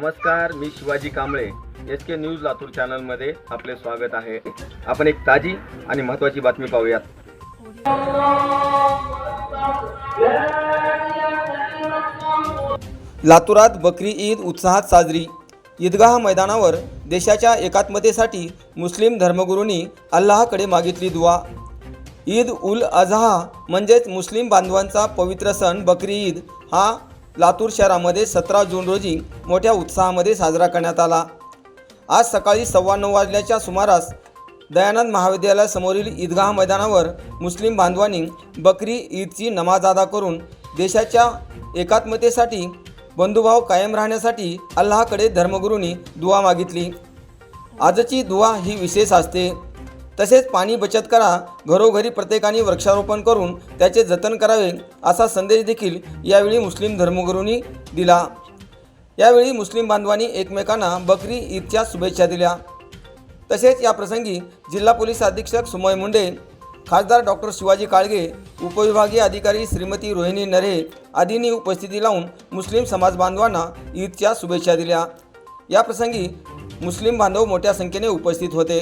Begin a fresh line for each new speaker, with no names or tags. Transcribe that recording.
नमस्कार मी Shivaji Kamble. S K news Latur चॅनलमध्ये आपले स्वागत आहे. आपण एक ताजी आणि महत्त्वाची बातमी पाहूयात. लातूरात बकरी ईद उत्साहात साजरी. ईदगाह मैदानावर देशाच्या एकात्मतेसाठी मुस्लिम धर्मगुरूंनी अल्लाहकडे मागितली दुवा ईद उल अझहा म्हणजेच मुस्लिम बांधवांचा पवित्र सण बकरी ईद हा लातूर शहरामध्ये सतरा जून रोजी मोठ्या उत्साहामध्ये साजरा करण्यात आला. आज सकाळी सव्वा नऊ वाजल्याच्या सुमारास दयानंद महाविद्यालयासमोरील ईदगाह मैदानावर मुस्लिम बांधवांनी बकरी ईदची नमाज अदा करून देशाच्या एकात्मतेसाठी बंधुभाव कायम राहण्यासाठी अल्लाहकडे धर्मगुरूंनी दुवा मागितली. आजची दुवा ही विशेष असते. तसेच पाणी बचत करा घरोघरी प्रत्येकाने वृक्षारोपण करून त्याचे जतन करावे असा संदेश देखील यावेळी मुस्लिम धर्मगुरूंनी दिला. यावेळी मुस्लिम बांधवांनी एकमेकांना बकरी ईदच्या शुभेच्छा दिल्या. तसेच या प्रसंगी जिल्हा पोलीस अधीक्षक सुमय मुंडे खासदार डॉक्टर शिवाजी काळगे उपविभागीय अधिकारी श्रीमती रोहिणी नरे आदींनी उपस्थिती लावून मुस्लिम समाज बांधवांना ईदच्या शुभेच्छा दिल्या. या प्रसंगी मुस्लिम बांधव मोठ्या संख्येने उपस्थित होते.